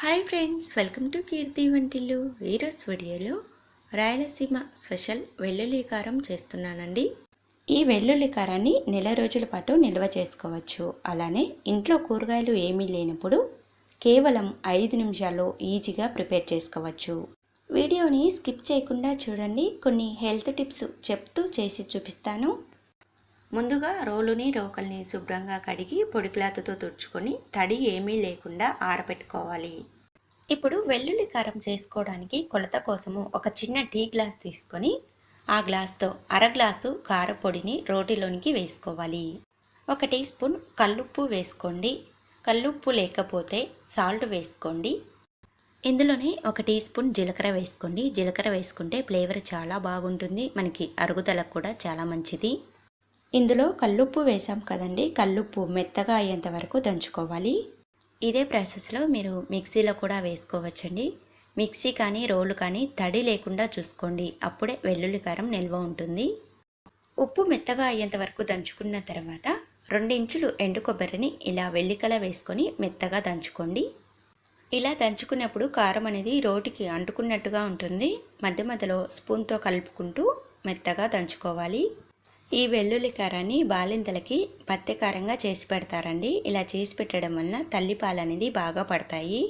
Hi friends welcome to Keerthi వంటిల్లు. ఈరోజు వీడియోలో రాయలసీమ స్పెషల్ వెల్లుల్లి కారం చేస్తున్నానండి. ఈ వెల్లుల్లి కారాన్ని నెల రోజుల పాటు నిల్వ చేసుకోవచ్చు. అలానే ఇంట్లో కూరగాయలు ఏమీ లేనప్పుడు కేవలం ఐదు నిమిషాల్లో ఈజీగా ప్రిపేర్ చేసుకోవచ్చు. వీడియోని స్కిప్ చేయకుండా చూడండి. కొన్ని హెల్త్ టిప్స్ చెప్తూ చేసి చూపిస్తాను. ముందుగా రోలుని రోకల్ని శుభ్రంగా కడిగి పొడి క్లాత్తో తుడుచుకొని తడి ఏమీ లేకుండా ఆరబెట్టుకోవాలి ఇప్పుడు వెల్లుల్లి కారం చేసుకోవడానికి కొలత కోసము ఒక చిన్న టీ గ్లాస్ తీసుకొని ఆ గ్లాస్తో అర గ్లాసు కారపొడిని రోటిలోనికి వేసుకోవాలి. ఒక టీ స్పూన్ కల్లుప్పు వేసుకోండి. కల్లుప్పు లేకపోతే సాల్ట్ వేసుకోండి. ఇందులోనే ఒక టీ స్పూన్ జీలకర్ర వేసుకోండి. జీలకర్ర వేసుకుంటే ఫ్లేవర్ చాలా బాగుంటుంది. మనకి అరుగుదలకు కూడా చాలా మంచిది. ఇందులో కల్లుప్పు వేసాం కదండి. కల్లుప్పు మెత్తగా అయ్యేంత వరకు దంచుకోవాలి. ఇదే ప్రాసెస్లో మీరు మిక్సీలో కూడా వేసుకోవచ్చండి. మిక్సీ కానీ రోలు కానీ తడి లేకుండా చూసుకోండి. అప్పుడే వెల్లుల్లి కారం నిల్వ ఉంటుంది. ఉప్పు మెత్తగా అయ్యేంత వరకు దంచుకున్న తర్వాత రెండించులు ఎండు కొబ్బరిని ఇలా వెల్లికల వేసుకొని మెత్తగా దంచుకోండి. ఇలా దంచుకున్నప్పుడు కారం అనేది రోటికి అంటుకున్నట్టుగా ఉంటుంది. మధ్య మధ్యలో స్పూన్తో కలుపుకుంటూ మెత్తగా దంచుకోవాలి. ఈ వెల్లుల్లి కారాన్ని బాలింతలకి పత్యకారంగా చేసి పెడతారండి. ఇలా చేసి పెట్టడం వలన తల్లిపాలు అనేది బాగా పడతాయి.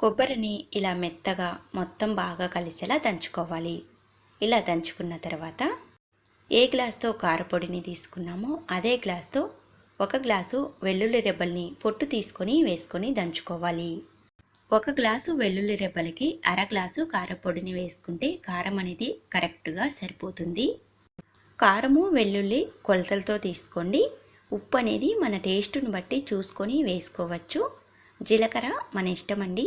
కొబ్బరిని ఇలా మెత్తగా మొత్తం బాగా కలిసేలా దంచుకోవాలి. ఇలా దంచుకున్న తర్వాత ఏ గ్లాస్తో కారపొడిని తీసుకున్నామో అదే గ్లాస్తో ఒక గ్లాసు వెల్లుల్లి రెబ్బల్ని పొట్టు తీసుకొని వేసుకొని దంచుకోవాలి. ఒక గ్లాసు వెల్లుల్లి రెబ్బలకి అర గ్లాసు కారపొడిని వేసుకుంటే కారం అనేది కరెక్ట్గా సరిపోతుంది. కారము వెల్లుల్లి కొలతలతో తీసుకోండి. ఉప్పు అనేది మన టేస్ట్ని బట్టి చూసుకొని వేసుకోవచ్చు. జీలకర్ర మన ఇష్టం అండి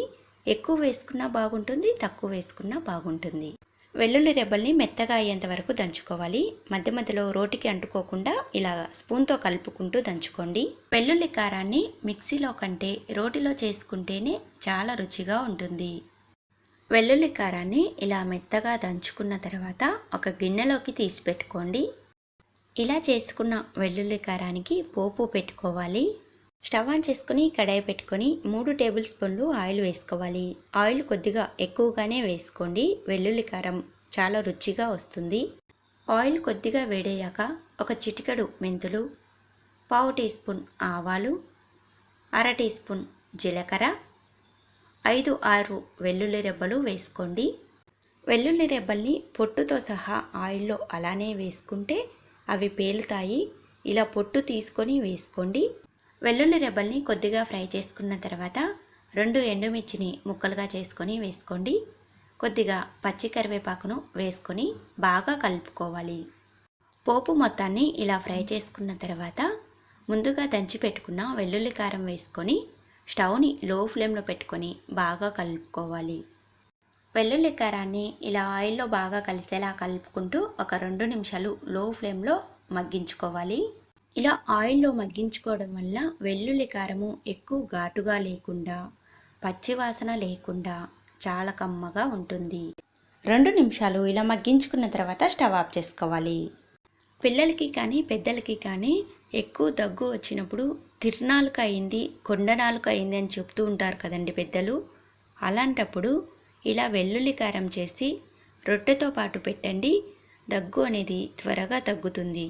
ఎక్కువ వేసుకున్నా బాగుంటుంది తక్కువ వేసుకున్నా బాగుంటుంది. వెల్లుల్లి రెబ్బల్ని మెత్తగా అయ్యేంత వరకు దంచుకోవాలి. మధ్య మధ్యలో రోటికి అంటుకోకుండా ఇలా స్పూన్తో కలుపుకుంటూ దంచుకోండి. వెల్లుల్లి కారాన్ని మిక్సీలో కంటే రోటిలో చేసుకుంటేనే చాలా రుచిగా ఉంటుంది. వెల్లుల్లి కారాన్ని ఇలా మెత్తగా దంచుకున్న తర్వాత ఒక గిన్నెలోకి తీసి పెట్టుకోండి. ఇలా చేసుకున్న వెల్లుల్లి కారానికి పోపు పెట్టుకోవాలి. స్టవ్ ఆన్ చేసుకుని కడాయి పెట్టుకొని మూడు టేబుల్ స్పూన్లు ఆయిల్ వేసుకోవాలి. ఆయిల్ కొద్దిగా ఎక్కువగానే వేసుకోండి. వెల్లుల్లి కారం చాలా రుచిగా వస్తుంది. ఆయిల్ కొద్దిగా వేడయ్యాక ఒక చిటికడు మెంతులు పావు టీ స్పూన్ ఆవాలు అర టీ స్పూన్ జీలకర్ర ఐదు ఆరు వెల్లుల్లి రెబ్బలు వేసుకోండి. వెల్లుల్లి రెబ్బల్ని పొట్టుతో సహా ఆయిల్లో అలానే వేసుకుంటే అవి పేలుతాయి. ఇలా పొట్టు తీసుకొని వేసుకోండి. వెల్లుల్లి రెబ్బల్ని కొద్దిగా ఫ్రై చేసుకున్న తర్వాత రెండు ఎండుమిర్చిని ముక్కలుగా చేసుకొని వేసుకోండి. కొద్దిగా పచ్చి కరివేపాకును వేసుకొని బాగా కలుపుకోవాలి. పోపు మొత్తాన్ని ఇలా ఫ్రై చేసుకున్న తర్వాత ముందుగా దంచి పెట్టుకున్న వెల్లుల్లి కారం వేసుకొని స్టవ్ని లో ఫ్లేమ్లో పెట్టుకొని బాగా కలుపుకోవాలి. వెల్లుల్లి కారాన్ని ఇలా ఆయిల్లో బాగా కలిసేలా కలుపుకుంటూ ఒక రెండు నిమిషాలు లో ఫ్లేమ్లో మగ్గించుకోవాలి. ఇలా ఆయిల్లో మగ్గించుకోవడం వల్ల వెల్లుల్లి కారము ఎక్కువ ఘాటుగా లేకుండా పచ్చివాసన లేకుండా చాలా కమ్మగా ఉంటుంది. రెండు నిమిషాలు ఇలా మగ్గించుకున్న తర్వాత స్టవ్ ఆఫ్ చేసుకోవాలి. పిల్లలకి కానీ పెద్దలకి కానీ ఎక్కువ దగ్గు వచ్చినప్పుడు తిరునాలుక అయింది కొండనాలుక అయింది అని చెప్తూ ఉంటారు కదండి పెద్దలు. అలాంటప్పుడు ఇలా వెల్లుల్లి కారం చేసి రొట్టెతో పాటు పెట్టండి. దగ్గు అనేది త్వరగా తగ్గుతుంది.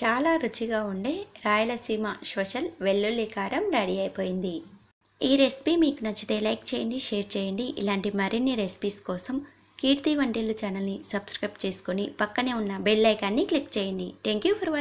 చాలా రుచిగా ఉండే రాయలసీమ స్పెషల్ వెల్లుల్లి కారం రెడీ అయిపోయింది. ఈ రెసిపీ మీకు నచ్చితే లైక్ చేయండి షేర్ చేయండి. ఇలాంటి మరిన్ని రెసిపీస్ కోసం కీర్తి వంటిల్లు ఛానల్ని సబ్స్క్రైబ్ చేసుకొని పక్కనే ఉన్న బెల్ ఐకాన్ని క్లిక్ చేయండి. Thank you for watching